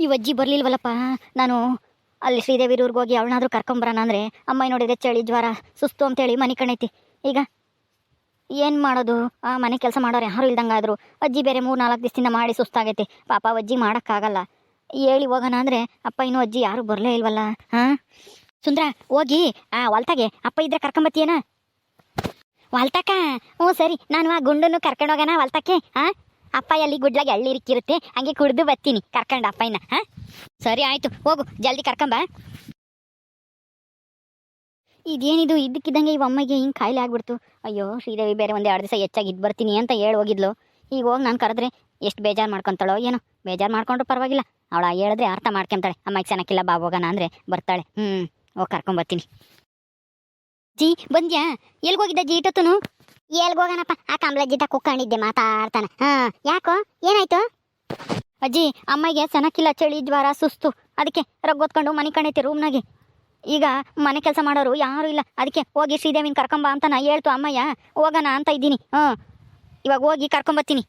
ಈ ಅಜ್ಜಿ ಬರ್ಲಿಲ್ವಲ್ಲಪ್ಪ? ನಾನು ಅಲ್ಲಿ ಶ್ರೀದೇವಿ ಊರಿಗೆ ಹೋಗಿ ಅವಳನ್ನಾದ್ರೂ ಕರ್ಕೊಂಬರೋಣ ಅಂದರೆ ಅಮ್ಮ ನೋಡಿದ್ರೆ ಚಳಿ, ಜ್ವರ, ಸುಸ್ತು ಅಂತೇಳಿ ಮನೆ ಕಣೈತಿ. ಈಗ ಏನು ಮಾಡೋದು? ಆ ಮನೆ ಕೆಲಸ ಮಾಡೋರು ಯಾರು ಇಲ್ದಂಗಾದ್ರು ಅಜ್ಜಿ ಬೇರೆ ಮೂರು ನಾಲ್ಕು ದಿವಸದಿಂದ ಮಾಡಿ ಸುಸ್ತಾಗೈತಿ. ಪಾಪ ಅಜ್ಜಿ ಮಾಡೋಕ್ಕಾಗಲ್ಲ. ಹೇಳಿ ಹೋಗೋಣ ಅಂದರೆ ಅಪ್ಪ ಇನ್ನೂ ಅಜ್ಜಿ ಯಾರು ಬರಲೇ ಇಲ್ವಲ್ಲ? ಹಾಂ? ಸುಂದ್ರ, ಹೋಗಿ. ಆ ಹೊಲ್ತಾಗೆ ಅಪ್ಪ ಇದ್ರೆ ಕರ್ಕೊಂಬತ್ತೀಯನ? ವಾಲ್ತಾಕ ಹ್ಞೂ ಸರಿ, ನಾನು ಆ ಗುಂಡನ್ನು ಕರ್ಕೊಂಡು ಹೋಗೋಣ ಹೊಲ್ತಕ್ಕೆ ಹಾಂ? ಅಪ್ಪ ಅಲ್ಲಿ ಗುಡ್ಲಾಗಿ ಎಳ್ಳಿರಿಕ್ಕಿರುತ್ತೆ ಹಂಗೆ ಕುಡ್ದು ಬರ್ತೀನಿ ಕರ್ಕೊಂಡು ಅಪ್ಪಯ್ಯನ ಹಾಂ? ಸರಿ, ಆಯ್ತು, ಹೋಗು, ಜಲ್ದಿ ಕರ್ಕೊಂಬ ಇದೇನಿದು? ಇದ್ದಕ್ಕಿದ್ದಂಗೆ ಈ ಅಮ್ಮಗೆ ಹಿಂಗೆ ಕಾಯಿಲೆ ಆಗ್ಬಿಡ್ತು. ಅಯ್ಯೋ, ಶ್ರೀದೇವಿ, ಬೇರೆ ಒಂದು ಎರಡು ದಿವಸ ಹೆಚ್ಚಾಗಿ ಇದ್ದು ಬರ್ತೀನಿ ಅಂತ ಹೇಳಿ ಹೋಗಿದ್ಲು. ಈಗ ಹೋಗಿ ನಾನು ಕರೆದ್ರೆ ಎಷ್ಟು ಬೇಜಾರು ಮಾಡ್ಕೊತಾಳೋ ಏನೋ? ಬೇಜಾರು ಮಾಡ್ಕೊಂಡ್ರು ಪರವಾಗಿಲ್ಲ. ಅವಳ ಹೇಳಿದ್ರೆ ಅರ್ಥ ಮಾಡ್ಕೊಂತಾಳೆ. ಅಮ್ಮಗೆ ಚೆನ್ನಾಗಿಲ್ಲ ಬಾ, ಹೋಗೋಣ ಅಂದರೆ ಬರ್ತಾಳೆ. ಹ್ಞೂ ಹೋಗಿ ಕರ್ಕೊಂಬರ್ತೀನಿ ಜಿ, ಬಂದ್ಯಾ? ಎಲ್ಗೋಗಿದ್ದ ಜಿ ಇಟ್ಟೊತ್ತನು? ಎಲ್ಗೆ ಹೋಗೋಣಪ್ಪ ಆ ಕಂಬಳಜ್ಜಿತ ಕುಕ್ಕೊಂಡಿದ್ದೆ, ಮಾತಾಡ್ತಾನೆ. ಹಾ, ಯಾಕೋ? ಏನಾಯ್ತು? ಅಜ್ಜಿ, ಅಮ್ಮಗೆ ಸನಕಿಲ್ಲ, ಚಳಿ, ಜ್ವರ, ಸುಸ್ತು. ಅದಕ್ಕೆ ರಗ್ಗೊತ್ಕೊಂಡು ಮನೆ ಕಣೈತಿ ರೂಮ್ನಾಗೆ ಈಗ ಮನೆ ಕೆಲಸ ಮಾಡೋರು ಯಾರು ಇಲ್ಲ. ಅದಕ್ಕೆ ಹೋಗಿ ಶ್ರೀದೇವಿನ ಕರ್ಕೊಂಬ ಅಂತ ನಾ ಹೇಳ್ತು ಅಮ್ಮಯ್ಯ. ಹೋಗೋಣ ಅಂತ ಇದ್ದೀನಿ. ಹ್ಞೂ. ಇವಾಗ ಹೋಗಿ ಕರ್ಕೊಂಬರ್ತೀನಿ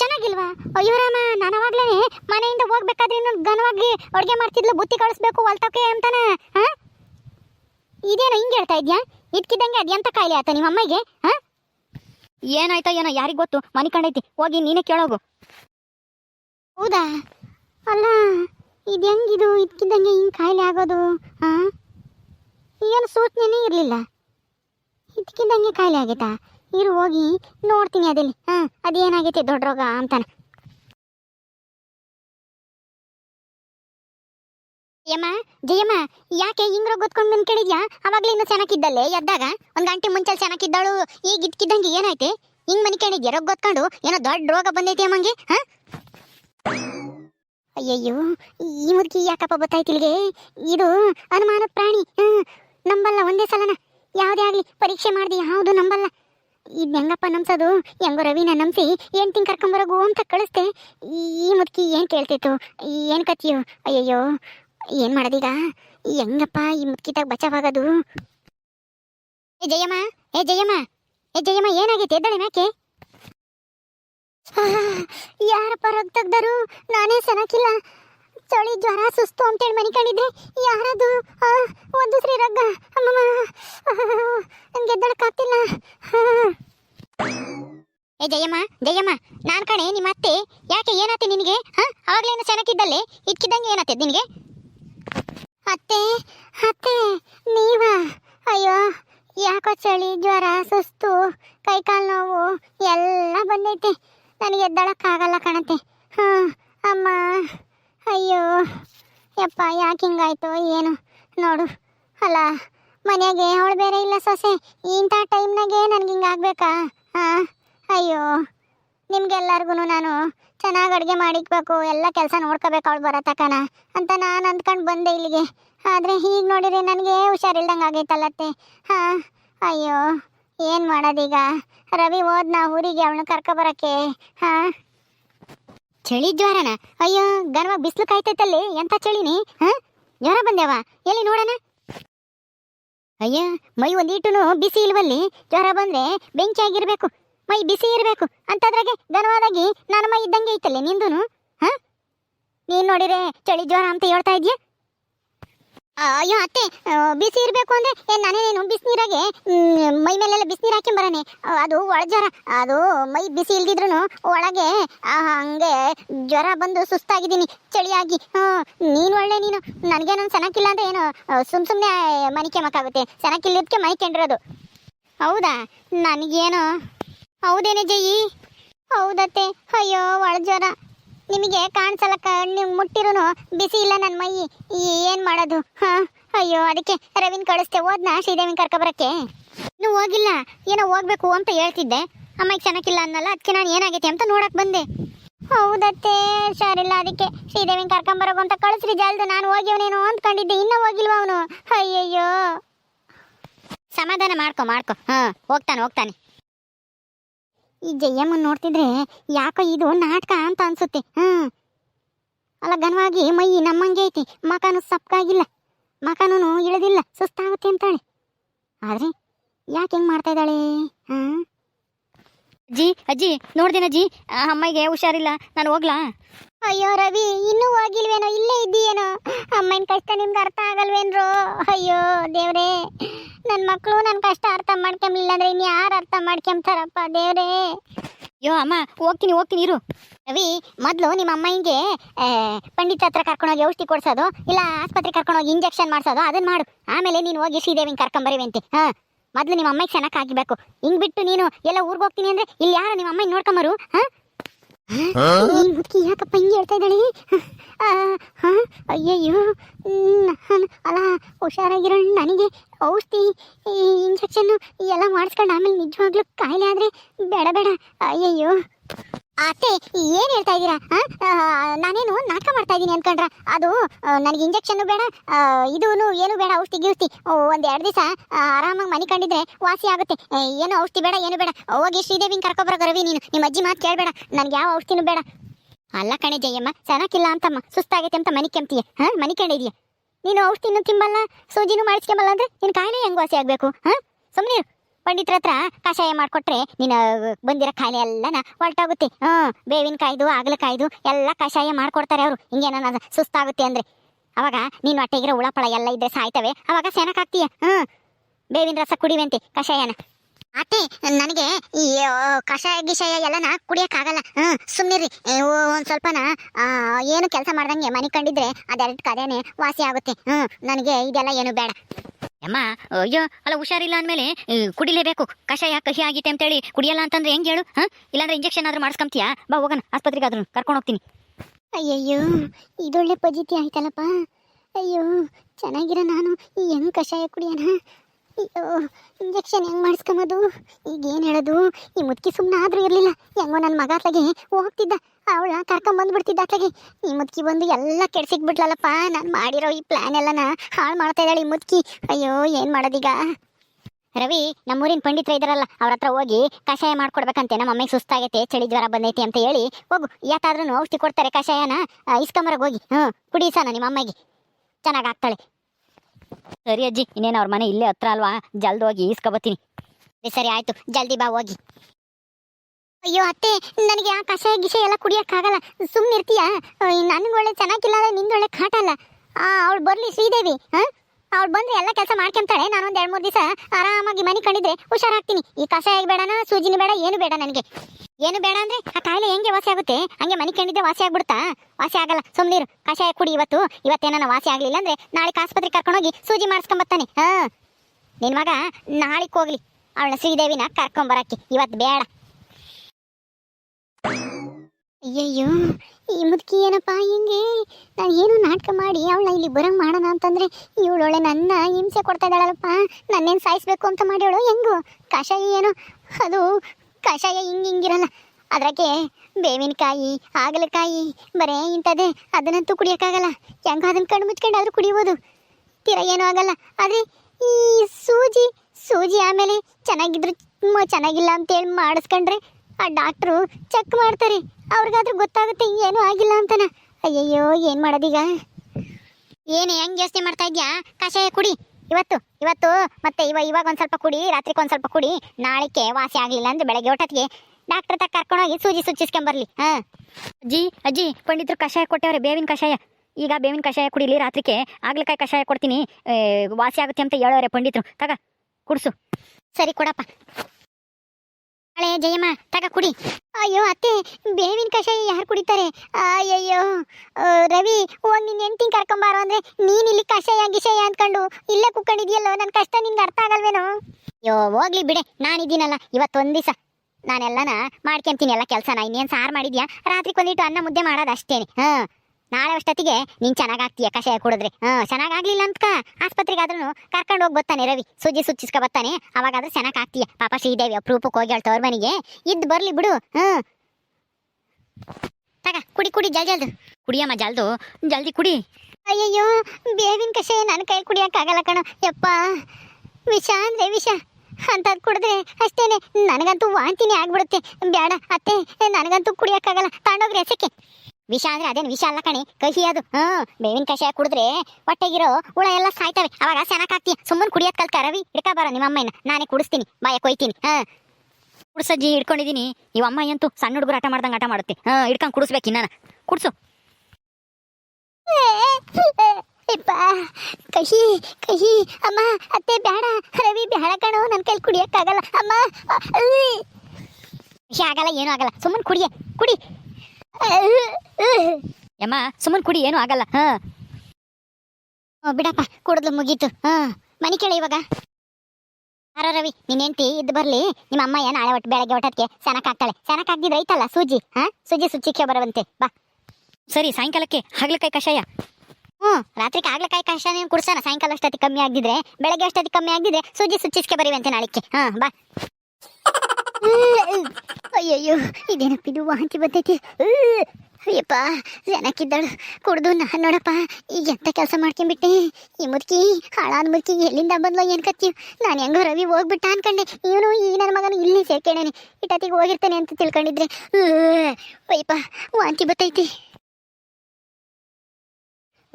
ಚೆನ್ನಾಗಿಲ್ವಾ? ಅಯ್ಯೋ ನಾನು ಅವಾಗ್ಲೇ ಮನೆಯಿಂದ ಹೋಗ್ಬೇಕಾದ್ರೆ ಘನವಾಗಿ ಅಡುಗೆ ಮಾಡ್ತಿದ್ಲು, ಬುತ್ತಿ ಕಳಿಸ್ಬೇಕು ಹೊಲ್ತಕ್ಕೆ ಅಂತಾನೆ ಹಾಂ ಇದೇನೋ ಹಿಂಗೆ ಹೇಳ್ತಾ ಇದ್ಯಾ? ಇದ್ಕಿದ್ದಂಗೆ ಅದೆಂತ ಕಾಯಿಲೆ ಆತ ನಿಮ್ಮ ಅಮ್ಮಗೆ ಏನಾಯ್ತಾ ಏನೋ ಯಾರಿಗೆ ಗೊತ್ತು? ಮನೆ ಕಂಡೈತಿ ಹೋಗಿ ನೀನೇ ಕೇಳೋಗು. ಹೌದಾ? ಅಲ್ಲ, ಇದು ಹೆಂಗಿದು? ಇದ್ಕಿದ್ದಂಗೆ ಹಿಂಗೆ ಕಾಯಿಲೆ ಆಗೋದು ಏನು ಸೂಚನೆನೇ ಇರಲಿಲ್ಲ. ಇದ್ಕಿದ್ದಂಗೆ ಕಾಯಿಲೆ ಆಗೈತಾ? ಇರು ಹೋಗಿ ನೋಡ್ತೀನಿ ಅದಲ್ಲಿ, ಹಾಂ? ಅದೇನಾಗೈತೆ ದೊಡ್ಡ ರೋಗ ಅಂತಾನೆ. ಜಯಮ್ಮ ಜಯಮ್ಮ, ಯಾಕೆ ಹಿಂಗ್ ಗೊತ್ಕೊಂಡ್ ಬಂದು ಕೇಳಿದ್ಯಾ? ಅವಾಗ್ಲೇ ಇನ್ನು ಚೆನ್ನಾಗಿದ್ದಲ್ಲೇ, ಎದ್ದಾಗ? ಒಂದ್ ಗಂಟೆ ಮುಂಚೆ ಚೆನ್ನಾಗಿದ್ದಾಳು ಈಗ ಇದ್ಕಿದ್ದಂಗೆ ಏನಾಯ್ತೆ? ಹಿಂಗ್ ಮನಿ ಕೇಳಿದ್ಯಾ, ರೋಗ ಗೊತ್ಕೊಂಡು? ಏನೋ ದೊಡ್ಡ ರೋಗ ಬಂದೈತಿ ಅಮ್ಮಂಗೆ, ಹಾ? ಅಯ್ಯಯ್ಯೋ, ಈ ಮುದುಕಿ ಯಾಕಪ್ಪ ಗೊತ್ತಾಯ್ತಿ ಇಲ್ಲಿಗೆ? ಇದು ಅನುಮಾನ ಪ್ರಾಣಿ ನಂಬಲ್ಲ, ಒಂದೇ ಸಲನ. ಯಾವುದೇ ಆಗಲಿ, ಪರೀಕ್ಷೆ ಮಾಡ್ದಿ, ಯಾವುದು ನಂಬಲ್ಲ. ಇದು ಹೆಂಗಪ್ಪ ನಂಬ್ಸೋದು? ಹೆಂಗ ರವಿನ ನಂಬಿಸಿ ತಿಂಗ್ ಕರ್ಕೊಂಬರೋಗು ಅಂತ ಕಳಿಸ್ದೆ. ಈ ಮುದುಕಿ ಏನು ಕೇಳ್ತಿತ್ತು? ಏನು ಕತ್ತಿಯೋ ಅಯ್ಯಯ್ಯೋ ಏನು ಮಾಡೋದೀಗ? ಹೆಂಗಪ್ಪ ಈ ಮುಕ್ಕಿದಾಗ ಬಚಾವಾಗೋದು? ಏ ಜಯಮ್ಮ ಏ ಜಯಮ್ಮ ಏ ಜಯಮ್ಮ, ಏನಾಗೈತೆ? ಎದ್ದಳೆ ಮ್ಯಾಕೆ? ಯಾರಪ್ಪ ರಗ್ ತೆಗ್ದರು ನಾನೇ ಸನಕಿಲ್ಲ. ಚಳಿ, ಜ್ವರ, ಸುಸ್ತು ಅಂತೇಳಿ ಮನಿಕೊಂಡಿದ್ರೆ ಯಾರದು? ಒಂದು ಶ್ರೀ ರಗ್ಗ ಅಮ್ಮಮ್ಮ. ನನಗೆ ಎದ್ದಳಕ್ಕಾಗ್ತಿಲ್ಲ. ಏ ಜಯಮ್ಮ ಜಯಮ್ಮ, ನಾನು ಕಣೆ ನಿಮ್ಮ ಅತ್ತೆ ಯಾಕೆ ಏನಾತೆ ನಿನಗೆ? ಹಾ ಅವಾಗ್ಲೇನು ಚೆನ್ನಾಗಿದ್ದಲ್ಲೇ ಇದ್ಕಿದ್ದಂಗೆ ಏನಾತೆ ನಿನಗೆ? ಅತ್ತೆ ಅತ್ತೆ, ನೀವ? ಅಯ್ಯೋ, ಯಾಕೋ ಚಳಿ, ಜ್ವರ, ಸುಸ್ತು ಕೈ ಕಾಲು ನೋವು, ಎಲ್ಲ ಬಂದೈತೆ. ನನಗೆ ಎದ್ದಳಕ್ಕಾಗಲ್ಲ ಕಣತೆ. ಹಾಂ, ಅಮ್ಮ, ಅಯ್ಯೋ, ಯಪ್ಪ, ಯಾಕೆ ಹಿಂಗಾಯ್ತು, ಏನು? ನೋಡು, ಅಲ್ಲ ಮನೆಯಾಗೆ ಅವಳು ಬೇರೆ ಇಲ್ಲ ಸೊಸೆ. ಇಂಥ ಟೈಮ್ನಾಗೆ ನನಗೆ ಹಿಂಗಾಗಬೇಕಾ? ಹಾಂ, ಅಯ್ಯೋ. ನಿಮ್ಗೆಲ್ಲರಿಗೂ ನಾನು ಚೆನ್ನಾಗಿ ಅಡುಗೆ ಮಾಡಿಕ್ಬೇಕು, ಎಲ್ಲ ಕೆಲಸ ನೋಡ್ಕೋಬೇಕು ಅವಳು ಬರೋ ತಕನ ಅಂತ ನಾನು ಅಂದ್ಕೊಂಡು ಬಂದೆ ಇಲ್ಲಿಗೆ. ಆದರೆ ಈಗ ನೋಡಿರಿ ನನಗೆ ಹುಷಾರಿಲ್ದಂಗೆ ಆಗೈತಲ್ಲತ್ತೆ. ಹಾಂ, ಅಯ್ಯೋ, ಏನು ಮಾಡೋದೀಗ? ರವಿ ಹೋದ್ನ ಊರಿಗೆ ಅವಳನ್ನ ಕರ್ಕೊಬರಕ್ಕೆ ಹಾಂ. ಚಳಿ ಜ್ವರನ? ಅಯ್ಯೋ ಗನವ ಬಿಸಿಲು ಕಾಯ್ತೈತಲ್ಲಿ ಎಂಥ ಚಳಿನಿ? ಹಾಂ? ಜ್ವರ ಬಂದೇವ ಎಲ್ಲಿ ನೋಡೋಣ? ಅಯ್ಯ, ಮೈ ಒಂದೀಟುನು ಬಿಸಿ ಇಲ್ವಲ್ಲಿ? ಜ್ವರ ಬಂದ್ರೆ ಬೆಂಕಿ ಆಗಿರ್ಬೇಕು. ಮೈ ಬಿಸಿ ಇರಬೇಕು. ಅಂತದ್ರಾಗೆ ಘನವಾದಾಗಿ ನಾನು ಮೈ ಇದ್ದಂಗೆ ಐತಲ್ಲೇ ನಿಂದುನು? ಹಾ? ನೀನ್ ನೋಡಿರೆ ಚಳಿ ಜ್ವರ ಅಂತ ಹೇಳ್ತಾ ಇದ್ಯಾ? ಅಯ್ಯೋ ಅತ್ತೆ ಬಿಸಿ ಇರಬೇಕು ಅಂದ್ರೆ ಏನ್ ನಾನೇನೇನು ಬಿಸಿನೀರಾಗೆ ಮೈ ಮೇಲೆಲ್ಲ ಬಿಸಿನೀರು ಹಾಕೊಂಬರನೆ ಅದು ಒಳ ಜ್ವರ. ಅದು ಮೈ ಬಿಸಿ ಇಲ್ದಿದ್ರು ಒಳಗೆ ಹಂಗೆ ಜ್ವರ ಬಂದು ಸುಸ್ತಾಗಿದ್ದೀನಿ, ಚಳಿಯಾಗಿ. ಹ್ಞೂ ನೀನು ಒಳ್ಳೆ ನೀನು. ನನಗೇನೊಂದು ಸನಕಿಲ್ಲ ಅಂದ್ರೆ ಏನು ಸುಮ್ ಸುಮ್ಮನೆ ಮನಿಕೆ ಮಕ್ಕಾಗುತ್ತೆ ಸನಕಿಲ್ಲದಕ್ಕೆ ಮೈ ಕೆಂಡಿರೋದು. ಹೌದಾ? ನನಗೇನು ಹೌದೇನೆ ಜಯಿ ಹೌದತ್ತೆ. ಅಯ್ಯೋ, ಒಳ ಜ್ವರ. ನಿಮಗೆ ಕಾಣಿಸಲ್ಲ ನೀವು ಮುಟ್ಟಿರೂ ಬಿಸಿ ಇಲ್ಲ ನನ್ನ ಮೈ. ಏನು ಮಾಡೋದು? ಹಾಂ? ಅಯ್ಯೋ, ಅದಕ್ಕೆ ರವೀನ್ ಕಳಿಸ್ತೆ. ಹೋದ್ನಾ ಶ್ರೀದೇವಿನ ಕರ್ಕೊಬರಕ್ಕೆ ಇನ್ನು ಹೋಗಿಲ್ಲ. ಏನೋ ಹೋಗ್ಬೇಕು ಅಂತ ಹೇಳ್ತಿದ್ದೆ. ಅಮ್ಮಗೆ ಚೆನ್ನಾಗಿಲ್ಲ ಅನ್ನಲ್ಲ. ಅದಕ್ಕೆ ನಾನು ಏನಾಗೈತೆ ಅಂತ ನೋಡಕ್ಕೆ ಬಂದೆ. ಹೌದತ್ತೆ. ಹುಷಾರಿಲ್ಲ ಅದಕ್ಕೆ ಶ್ರೀದೇವಿನ ಕರ್ಕೊಂಬರೋಗು ಅಂತ ಕಳಿಸ್ರಿ ಜಲ್ದು. ನಾನು ಹೋಗ್ಯವನೇನೋ ಅಂದ್ಕೊಂಡಿದ್ದೆ ಇನ್ನೂ ಹೋಗಿಲ್ವ ಅವನು? ಅಯ್ಯಯ್ಯೋ. ಸಮಾಧಾನ ಮಾಡ್ಕೊ ಮಾಡ್ಕೊ. ಹಾಂ, ಹೋಗ್ತಾನೆ ಹೋಗ್ತಾನೆ. ಈ ಜಯಮ್ಮ ನೋಡ್ತಿದ್ರೆ ಯಾಕೋ ಇದು ನಾಟಕ ಅಂತ ಅನ್ಸುತ್ತೆ. ಹ್ಮ್. ಅಲ್ಲ, ಘನವಾಗಿ ಮೈ ನಮ್ಮಂಗೆ ಐತಿ. ಮಕಾನು ಸಪ್ಕಾಗಿಲ್ಲ. ಮಕಾನು ಇಳಿದಿಲ್ಲ. ಸುಸ್ತಾಗುತ್ತೆ ಅಂತಾಳೆ. ಆದ್ರೆ ಯಾಕೆ ಹಿಂಗ್ ಮಾಡ್ತಾ ಇದ್ದಾಳೆ? ಹ್ಮ್. ಅಜ್ಜಿ ಅಜ್ಜಿ ನೋಡ್ದೇನಜ್ಜಿ ಅಮ್ಮಗೆ ಹುಷಾರಿಲ್ಲ ನಾನು ಹೋಗ್ಲಾ? ಅಯ್ಯೋ ರವಿ ಇನ್ನೂ ಹೋಗಿಲ್ವೇನೋ ಇಲ್ಲೇ ಇದ್ದೀಯೇನೋ? ಅಮ್ಮನ ಕಷ್ಟ ನಿಮ್ಗೆ ಅರ್ಥ ಆಗಲ್ವೇನ್ರೋ? ಅಯ್ಯೋ ದೇವ್ರೇ ನನ್ನ ಮಕ್ಕಳು ನನ್ನ ಕಷ್ಟ ಅರ್ಥ ಮಾಡ್ಕೊಂಬಿಲ್ಲ ಅಂದ್ರೆ ಇನ್ನು ಯಾರು ಅರ್ಥ ಮಾಡ್ಕೊಂತಾರಪ್ಪ ದೇವ್ರೇ? ಅಯ್ಯೋ ಅಮ್ಮ ಹೋಗ್ತೀನಿ ಹೋಗ್ತೀನಿ ಇರು. ರವಿ ಮೊದಲು ನಿಮ್ಮ ಅಮ್ಮನಿಗೆ ಪಂಡಿತ ಹತ್ರ ಕರ್ಕೊಂಡೋಗಿ ಔಷಧಿ ಕೊಡ್ಸೋದು ಇಲ್ಲ ಆಸ್ಪತ್ರೆ ಕರ್ಕೊಂಡೋಗಿ ಇಂಜೆಕ್ಷನ್ ಮಾಡಿಸೋದು ಅದನ್ನ ಮಾಡು. ಆಮೇಲೆ ನೀನು ಹೋಗಿ ಶ್ರೀದೇವಿನ ಕರ್ಕೊಂಬರಿವಂತೆ ಹಾ? ಮೊದಲು ನಿಮ್ಮ ಅಮ್ಮಗೆ ಚೆನ್ನಾಗಿ ಹಾಕಿಬೇಕು ಹಿಂಗ್ ಬಿಟ್ಟು ನೀನು ಎಲ್ಲ ಊರಿಗೆ ಹೋಗ್ತೀನಿ ಅಂದ್ರೆ ಇಲ್ಲಿ ಯಾರು ನಿಮ್ಮ ಅಮ್ಮಗೆ ನೋಡ್ಕೊಂಬರು? ಯಾಕಪ್ಪ ಹಿಂಗೆ ಹೇಳ್ತಾ ಇದ್ದಾಳೆ? ಅಯ್ಯಯ್ಯೋ ಅಲ್ಲ ಹುಷಾರಾಗಿರೋ ನನಗೆ. ಔಷಧಿ ಇಂಜೆಕ್ಷನ್ನು ಎಲ್ಲ ಮಾಡಿಸ್ಕೊಂಡು ಆಮೇಲೆ ನಿಜವಾಗ್ಲೂ ಕಾಯಿಲೆ ಆದರೆ ಬೇಡ ಬೇಡ. ಅಯ್ಯಯ್ಯೋ. ಅತ್ತೆ, ಏನ್ ಹೇಳ್ತಾ ಇದೀರಾ ನಾನೇನು ನಾಟಕ ಮಾಡ್ತಾ ಇದೀನಿ ಅನ್ಕೊಂಡ್ರ? ಅದು ನನಗೆ ಇಂಜೆಕ್ಷನ್ ಬೇಡ ಇದೂ ಏನು ಬೇಡ, ಔಷಧಿ ಗಿೌಷಧಿ ಒಂದ್ ಎರಡು ದಿವಸ ಆರಾಮಾಗಿ ಮನೆ ಕಂಡಿದ್ರೆ ವಾಸಿ ಆಗುತ್ತೆ. ಏನು ಔಷಧಿ ಬೇಡ, ಏನು ಬೇಡ. ಹೋಗಿ ಶ್ರೀದೇವಿನ ಕರ್ಕೊಬ್ರ ರವಿ ನೀನು. ನಿಮ್ಮ ಅಜ್ಜಿ ಮಾತು ಕೇಳಬೇಡ. ನನ್ಗೆ ಯಾವ ಔಷಧಿನೂ ಬೇಡ. ಅಲ್ಲ ಕಣೆ ಜಯಮ್ಮ, ಚೆನ್ನಾಗಿಲ್ಲ ಅಂತಮ್ಮ. ಸುಸ್ತಾಗೈತೆ ಅಂತ ಮನೆ ಕೆಮ್ತೀಯ? ಹಾ? ಮನೆ ಕಂಡಿದೀಯ ನೀನು ಔಷಧಿನೂ ತಿಂಬಲ್ಲ, ಸೂಜಿನೂ ಮಾಡಿಸ್ಕೊಂಬಲ್ಲ ಅಂದ್ರೆ ನಿನ್ ಕಾಯಿಲೆ ಹೆಂಗ್ ವಾಸಿ ಆಗ್ಬೇಕು? ಹಾ? ಸುಮ್ಮನೆ ಪಂಡಿತರ ಹತ್ರ ಕಷಾಯ ಮಾಡ್ಕೊಟ್ರೆ ನಿನ್ನ ಬಂದಿರೋ ಖಾಯಿಲೆ ಎಲ್ಲನ ಹೊರಟೋಗುತ್ತೆ. ಹ್ಮ್ ಬೇವಿನ ಕಾಯ್ದು ಆಗ್ಲಕಾಯ್ದು ಎಲ್ಲ ಕಷಾಯ ಮಾಡ್ಕೊಡ್ತಾರೆ ಅವರು. ಹಿಂಗೇನ ಸುಸ್ತಾಗುತ್ತೆ ಅಂದ್ರೆ. ಅವಾಗ ನೀನು ಹೊಟ್ಟೆಗಿರೋ ಹುಳಪಳ ಎಲ್ಲ ಇದ್ರೆ ಸಾಯ್ತವೆ. ಅವಾಗ ಸೆನಕಾಗ್ತೀಯ ಹ್ಮ್ ಬೇವಿನ ರಸ ಕುಡಿವಂತೆ ಕಷಾಯನ. ಅತ್ತೆ ನನಗೆ ಈ ಕಷಾಯ, ಗಿಷಾಯ ಎಲ್ಲನ ಕುಡಿಯಕ್ಕಾಗಲ್ಲ. ಹ್ಮ್ ಸುಮ್ಮನಿರಿ ಒಂದ್ ಸ್ವಲ್ಪನ ಏನು ಕೆಲಸ ಮಾಡ್ದಂಗೆ ಮನೆ ಕಂಡಿದ್ರೆ ಅದೆರಡು ಕದೇನೆ ವಾಸಿ ಆಗುತ್ತೆ. ಹ್ಮ್ ನನಗೆ ಇದೆಲ್ಲ ಏನು ಬೇಡ. ಅಮ್ಮ, ಅಯ್ಯೋ, ಅಲ್ಲ, ಹುಷಾರಿಲ್ಲ ಅಂದಮೇಲೆ ಕುಡಿಲೇಬೇಕು. ಕಷಾಯ, ಕಹಿ ಆಗೈತೆ ಅಂತೇಳಿ ಕುಡಿಯಲ್ಲ ಅಂತಂದ್ರೆ ಹೆಂಗೆ ಹೇಳು, ಹಾಂ? ಇಲ್ಲಾಂದ್ರೆ ಇಂಜೆಕ್ಷನ್ ಆದರೂ ಮಾಡಿಸ್ಕೊಂತೀಯಾ? ಬಾ, ಹೋಗೋಣ ಆಸ್ಪತ್ರೆಗೆ ಆದ್ರೂ ಕರ್ಕೊಂಡು ಹೋಗ್ತೀನಿ. ಅಯ್ಯಯ್ಯೋ ಇದೊಳ್ಳೆ ಪದ್ಧತಿ ಆಯ್ತಲ್ಲಪ್ಪ. ಅಯ್ಯೋ, ಚೆನ್ನಾಗಿರ ನಾನು, ಈ ಹೆಂಗ್ ಕಷಾಯ ಕುಡಿಯೋಣ? ಅಯ್ಯೋ ಇಂಜೆಕ್ಷನ್ ಹೆಂಗ್ ಮಾಡಿಸ್ಕೊಂಬೋದು ಈಗ ಏನು ಹೇಳೋದು? ಈ ಮುದುಕಿ ಸುಮ್ಮನೆ ಆದರೂ ಇರಲಿಲ್ಲ. ಹೆಂಗೋ ನನ್ನ ಮಗ ಹೋಗ್ತಿದ್ದ. ಅವಳ ಕರ್ಕೊಂಡ್ ಬಂದ್ಬಿಡ್ತಿದ್ದ ಅತ್ಲಾಗೆ ಈ ಮುದ್ಕಿ ಬಂದು ಎಲ್ಲ ಕೆಡ್ಸಿಕ್ಬಿಟ್ಲಲ್ಲಪ್ಪ ನಾನು ಮಾಡಿರೋ ಈ ಪ್ಲಾನ್ ಎಲ್ಲನ ಹಾಳು ಮಾಡ್ತಾ ಇದ್ದಾಳೆ ಈ ಮುದ್ಕಿ ಅಯ್ಯೋ, ಏನು ಮಾಡೋದೀಗ? ರವಿ, ನಮ್ಮೂರಿನ ಪಂಡಿತರ ಇದ್ದಾರಲ್ಲ ಅವ್ರ ಹತ್ರ ಹೋಗಿ ಕಷಾಯ ಮಾಡ್ಕೊಡ್ಬೇಕಂತೆ. ನಮ್ಮ ಅಮ್ಮಗೆ ಸುಸ್ತಾಗೈತೆ, ಚಳಿ ಜ್ವರ ಬಂದೈತಿ ಅಂತ ಹೇಳಿ ಹೋಗು. ಯಾಕಾದ್ರೂ ಔಷಧಿ ಕೊಡ್ತಾರೆ ಕಷಾಯನ. ಇಸ್ಕೊಂಬರಗ್ ಹೋಗಿ. ಹ್ಞೂ ಕುಡಿಸಾನ ನಿಮ್ಮ ಅಮ್ಮಗೆ. ಚೆನ್ನಾಗಿ ಆಗ್ತಾಳೆ ಸರಿ ಅಜ್ಜಿ, ಇನ್ನೇನು ಅವ್ರ ಮನೆ ಇಲ್ಲೇ ಹತ್ರ ಅಲ್ವಾ? ಜಲ್ದಿ ಹೋಗಿ ಇಸ್ಕೊಬತ್ತೀನಿ ಸರಿ, ಆಯ್ತು. ಜಲ್ದಿ ಬಾ, ಹೋಗಿ. ಅಯ್ಯೋ ಅತ್ತೆ, ನನಗೆ ಆ ಕಷಾಯ ಗಿಷಾಯ ಎಲ್ಲ ಕುಡಿಯಕ್ಕಾಗಲ್ಲ. ಸುಮ್ಮನೆ ಇರ್ತೀಯ? ನನಗೆ ಒಳ್ಳೆ ಚೆನ್ನಾಗಿಲ್ಲ ಅಂದ್ರೆ ನಿಂದೊಳ್ಳೆ ಕಾಟ ಅಲ್ಲ ಅವಳು ಬರ್ಲಿ ಶ್ರೀದೇವಿ, ಹಾಂ? ಅವಳು ಬಂದ್ರೆ ಎಲ್ಲ ಕೆಲಸ ಮಾಡ್ಕೊಂತಾಳೆ. ನಾನೊಂದು ಎರಡು ಮೂರು ದಿವಸ ಆರಾಮಾಗಿ ಮನೆ ಕಂಡಿದ್ರೆ ಹುಷಾರಾಗ್ತೀನಿ. ಈ ಕಷಾಯ ಬೇಡನ, ಸೂಜಿನಿ ಬೇಡ, ಏನು ಬೇಡ ನನಗೆ. ಏನು ಬೇಡ ಅಂದ್ರೆ ಆ ಕಾಯಿಲೆ ಹೆಂಗೆ ವಾಸಿ ಆಗುತ್ತೆ? ಹಂಗೆ ಮನೆ ಕಂಡಿದ್ದೆ ವಾಸಿ ಆಗ್ಬಿಡುತ್ತಾ ವಾಸಿ ಆಗಲ್ಲ. ಸುಮ್ಮನಿರು ಕಷಾಯ ಕುಡಿ ಇವತ್ತು. ಇವತ್ತೇನ ವಾಸಿ ಆಗಲಿಲ್ಲ ಅಂದ್ರೆ ನಾಳೆ ಆಸ್ಪತ್ರೆಗೆ ಕರ್ಕೊಂಡೋಗಿ ಸೂಜಿ ಮಾಡಿಸ್ಕೊಂಬತ್ತಾನೆ ಹಾ. ನಿನ್ ಮಗ ನಾಳೆಗೆ ಹೋಗ್ಲಿ. ಅವಳನ್ನ ಶ್ರೀದೇವಿನ ಕರ್ಕೊಂಬರಕ್ಕೆ. ಇವತ್ತು ಬೇಡ. ಅಯ್ಯಯ್ಯೋ, ಈ ಮುದುಕಿ ಏನಪ್ಪ ಹಿಂಗೆ? ನಾನು ಏನು ನಾಟಕ ಮಾಡಿ ಅವಳನ್ನ ಇಲ್ಲಿ ಬರಂಗೆ ಮಾಡೋಣ ಅಂತಂದ್ರೆ ಇವಳೊಳೆ ನನ್ನ ಹಿಂಸೆ ಕೊಡ್ತಾ ಇದ್ದಾಳಲ್ಲಪ್ಪ. ನನ್ನೇನು ಸಾಯಿಸ್ಬೇಕು ಅಂತ ಮಾಡ್ಯವಳು ಹೆಂಗು? ಕಷಾಯ ಏನು? ಅದು ಕಷಾಯ ಹಿಂಗೆ ಹಿಂಗಿರಲ್ಲ ಅದ್ರಾಗೆ ಬೇವಿನಕಾಯಿ, ಹಾಗಲಕಾಯಿ, ಬರೇ ಇಂಥದ್ದೇ. ಅದನ್ನಂತೂ ಕುಡಿಯೋಕ್ಕಾಗಲ್ಲ. ಹೆಂಗೆ ಅದನ್ನು ಕಣ್ಣು ಮುಚ್ಕೊಂಡಾದ್ರೂ ಕುಡಿಬೋದು. ತೀರ ಏನೂ ಆಗಲ್ಲ. ಆದರೆ ಈ ಸೂಜಿ ಸೂಜಿ ಆಮೇಲೆ ಚೆನ್ನಾಗಿದ್ರು ಚೆನ್ನಾಗಿಲ್ಲ ಅಂತೇಳಿ ಮಾಡಿಸ್ಕೊಂಡ್ರೆ ಆ ಡಾಕ್ಟ್ರು ಚೆಕ್ ಮಾಡ್ತಾರೆ. ಅವ್ರಿಗಾದ್ರೂ ಗೊತ್ತಾಗುತ್ತೆ ಏನೂ ಆಗಿಲ್ಲ ಅಂತನ. ಅಯ್ಯಯ್ಯೋ, ಏನು ಮಾಡೋದೀಗ? ಏನು, ಹೆಂಗೆ ಯೋಚನೆ ಮಾಡ್ತಾ ಇದ್ಯಾ? ಕಷಾಯ ಕುಡಿ. ಇವತ್ತು ಇವತ್ತು, ಮತ್ತೆ ಇವ, ಇವಾಗ ಒಂದು ಸ್ವಲ್ಪ ಕುಡಿ, ರಾತ್ರಿಗೆ ಒಂದು ಸ್ವಲ್ಪ ಕುಡಿ. ನಾಳೆಗೆ ವಾಸಿ ಆಗಲಿಲ್ಲ ಅಂದ್ರೆ ಬೆಳಗ್ಗೆ ಡಾಕ್ಟರ್ ಡಾಕ್ಟ್ರ್ ತಕ್ಕ ಕರ್ಕೊಂಡೋಗಿ ಸೂಜಿ ಸುಚ್ಚಿಸ್ಕೊಂಬರ್ಲಿ ಹಾಂ. ಅಜ್ಜಿ ಅಜ್ಜಿ, ಪಂಡಿತರು ಕಷಾಯ ಕೊಟ್ಟವ್ರೆ, ಬೇವಿನ ಕಷಾಯ. ಈಗ ಬೇವಿನ ಕಷಾಯ ಕುಡಿಲಿ ರಾತ್ರಿಗೆ ಆಗ್ಲಕಾಯಿ ಕಷಾಯ ಕೊಡ್ತೀನಿ. ವಾಸಿ ಆಗುತ್ತೆ ಅಂತ ಹೇಳೋರೆ ಪಂಡಿತರು. ತಗ, ಕುಡ್ಸು. ಸರಿ ಕೊಡಪ್ಪ. ಹಳೆ ಜಯಮ್ಮ ತಗ ಕುಡಿ. ಅಯ್ಯೋ, ಅತ್ತೆ, ಬೇವಿನ ಕಷಾಯ ಯಾರು ಕುಡಿತಾರೆ? ಅಯ್ಯಯ್ಯೋ ರವಿ ಹೋಗಿ ನಿನ್ನ ಹೆಂಡ್ತಿನ ಕರ್ಕೊಂಬಾರೋ ಅಂದ್ರೆ ನೀನ್ ಇಲ್ಲಿ ಕಷಾಯ, ಗಿಷಾಯ ಅಂದ್ಕೊಂಡು ಇಲ್ಲೇ ಕುಕ್ಕೊಂಡಿದ್ಯಲ್ಲೋ? ನನ್ನ ಕಷ್ಟ ನಿನ್ಗೆ ಅರ್ಥ ಆಗಲ್ವೇನೋ? ಅಯ್ಯೋ, ಹೋಗ್ಲಿ ಬಿಡೆ ನಾನಿದ್ದೀನಲ್ಲ ಇವತ್ತೊಂದು ದಿವಸ. ನಾನೆಲ್ಲನ ಮಾಡ್ಕೊಂತೀನಿ, ಎಲ್ಲ ಕೆಲಸನ. ಇನ್ನೇನು ಸಾರು ಮಾಡಿದ್ಯಾ? ರಾತ್ರಿ ಕೊಂದಿಟ್ಟು ಅನ್ನ ಮುದ್ದೆ ಮಾಡೋದು ಅಷ್ಟೇನೆ. ಹಾಂ. ನಾಳೆ ಅಷ್ಟೊತ್ತಿಗೆ ನೀನು ಚೆನ್ನಾಗಾಗ್ತೀಯ ಕಷಾಯ ಕುಡಿದ್ರೆ. ಹಾಂ ಚೆನ್ನಾಗಾಗ್ಲಿಲ್ಲ ಅಂತ ಆಸ್ಪತ್ರೆಗಾದ್ರೂ ಕರ್ಕೊಂಡು ಹೋಗಿ ಬರ್ತಾನೆ ರವಿ. ಸುಜ್ಜಿ ಸುಚ್ಚಿಸ್ಕೊ ಬರ್ತಾನೆ. ಅವಾಗಾದ್ರೂ ಚೆನ್ನಾಗಾಗ್ತೀಯ. ಪಾಪ ಶ್ರೀದೇವಿ ಅಪ್ರೂಪಕ್ಕೆ ಹೋಗಿ ಹೇಳ್ತವ್ರ ಮನೆಗೆ. ಇದ್ದು ಬರ್ಲಿ ಬಿಡು. ಹ್ಞೂ. ತಗ, ಕುಡಿ ಕುಡಿ, ಜಲ್, ಜಲ್ದು. ಕುಡಿಯಮ್ಮ, ಜಲ್ದು. ಜಲ್ದಿ ಕುಡಿ. ಅಯ್ಯಯ್ಯೋ, ಬೇವಿನ ಕಷಾಯ ನನ್ನ ಕೈ ಕುಡಿಯೋಕ್ಕಾಗಲ್ಲ ಕಣೋ. ಯಪ್ಪ, ವಿಷ ಅಂದ್ರೆ ವಿಷ. ಅಂಥದ್ದು ಕುಡಿದ್ರೆ ಅಷ್ಟೇನೆ. ನನಗಂತೂ ವಾಂತಿನೇ ಆಗ್ಬಿಡುತ್ತೆ. ಬೇಡ ಅತ್ತೆ, ನನಗಂತೂ ಕುಡಿಯೋಕ್ಕಾಗಲ್ಲ. ತಗೊಂಡೋಗ್ರಿ ಎಸಕ್ಕೆ. ವಿಷ ಅಂದ್ರೆ ಅದೇನು ವಿಷ ಅಲ್ಲ ಕಣೆ ಕಹಿ ಅದು. ಹ್ಞೂ ಬೇವಿನ ಕಷಾಯ ಕುಡಿದ್ರೆ ಹೊಟ್ಟೆಗಿರೋ ಹುಳ ಎಲ್ಲ ಸಾಯ್ತವೆ. ಅವಾಗ ಸೆನಕಾಗ್ತೀಯ ಸುಮ್ಮನೆ ಕುಡಿಯೋದ್ ಕಲ್ಕ ರವಿ ಹಿಡ್ಕ ಬರೋ ನಿಮ್ಮ ಅಮ್ಮನ ನಾನೇ ಕುಡಿಸ್ತೀನಿ ಬಾಯ ಕೊಯ್ತೀನಿ. ಹಾ ಕುಡ್ಸಜ್ಜಿ ಹಿಡ್ಕೊಂಡಿದ್ದೀನಿ ಇವ ಅಮ್ಮ ಅಂತೂ ಸಣ್ಣ ಹುಡುಗರು ಆಟ ಮಾಡ್ದಂಗೆ ಆಟ ಮಾಡುತ್ತೆ. ಹಾ ಹಿಡ್ಕೊಂಡು ಕುಡಿಸ್ಬೇಕು ನಾನು ಕುಡ್ಸು. ಕಹಿ ಕಹಿ ಅಮ್ಮ ಅತ್ತೆ ಬೇಡ ರವಿ ಬೇಡ ಕಣೋ ನನ್ನ ಕೈಲಿ ಕುಡಿಯಕ್ಕಾಗಲ್ಲ. ಅಮ್ಮ. ಖುಷಿ ಆಗಲ್ಲ ಏನೂ ಆಗಲ್ಲ. ಸುಮ್ಮನೆ ಕುಡಿಯೇ ಕುಡಿ. ಯಮ್ಮ, ಸುಮ್ಮನೆ ಕುಡಿ, ಏನು ಆಗಲ್ಲ. ಹಾ. ಬಿಡಪ್ಪ, ಕುಡಿದ್ಲು ಮುಗೀತು. ಹಾ, ಮನಿ ಕೇಳಿ ಇವಾಗ. ಅರ ರವಿ, ನಿನ್ ಹೆಂಡ್ತಿ ಇದ್ದು ಬರ್ಲಿ. ನಿಮ್ಮ ಅಮ್ಮ ಏನ್ ನಾಳೆ ಒಟ್ಟು ಬೆಳಗ್ಗೆ ಒಟ್ಟಕ್ಕೆ ಸೆನಕ್ ಹಾಕ್ತಾಳೆ ಸೆನಕ್ ಹಾಕ್ದಿದ್ರೆ ಐತಲ್ಲ ಸೂಜಿ? ಹಾ, ಸೂಜಿ ಸುಚ್ಚಿಕ್ಕೆ ಬರುವಂತೆ. ಬಾ. ಸರಿ, ಸಾಯಂಕಾಲಕ್ಕೆ ಹಾಗಲಕಾಯಿ ಕಷಾಯ. ಹ್ಞೂ ರಾತ್ರಿಗೆ ಆಗ್ಲಕಾಯಿ ಕಷಾಯ ಕುಡ್ಸೋಣ. ಸಾಯಂಕಾಲ ಅಷ್ಟೊತ್ತಿಗೆ ಕಮ್ಮಿ ಆಗಿದ್ರೆ ಬೆಳಗ್ಗೆ ಅಷ್ಟೊತ್ತಿಗೆ ಕಮ್ಮಿ ಆಗಿದ್ರೆ ಸೂಜಿ ಸುಚ್ಚಿಸ್ಕೆ ಬರೀವಂತೆ ನಾಳಿಕೆ ಹಾ, ಬಾ. ಅಯ್ಯಯ್ಯೋ ಇದೇನಪ್ಪ ಇದು ವಾಂತಿ ಬರ್ತೈತಿ? ಅಯ್ಯಪ್ಪ, ಜನಕ್ಕಿದ್ದಳು. ಕುಡ್ದು ನಾನು ನೋಡಪ್ಪ, ಈಗ ಎಂತ ಕೆಲಸ ಮಾಡ್ಕೊಂಬಿಟ್ಟೆ ಈ ಮುದುಕಿ, ಹಾಳಾದ ಮುದುಕಿ ಎಲ್ಲಿಂದ ಬಂದ್ಲ, ಏನು ಕತ್ತಿ? ನಾನು ಹೆಂಗೋ ರವಿ ಹೋಗ್ಬಿಟ್ಟ ಅನ್ಕಂಡೆ ಇವನು ಈ ನನ್ನ ಮಗನ ಇಲ್ಲಿ ಸೇರ್ಕೊಂಡೇನೆ. ಇಟ್ಟತ್ತಿಗೆ ಹೋಗಿರ್ತಾನೆ ಅಂತ ತಿಳ್ಕೊಂಡಿದ್ರೆ ಅಯ್ಯಪ್ಪ, ವಾಂತಿ ಬರ್ತೈತಿ.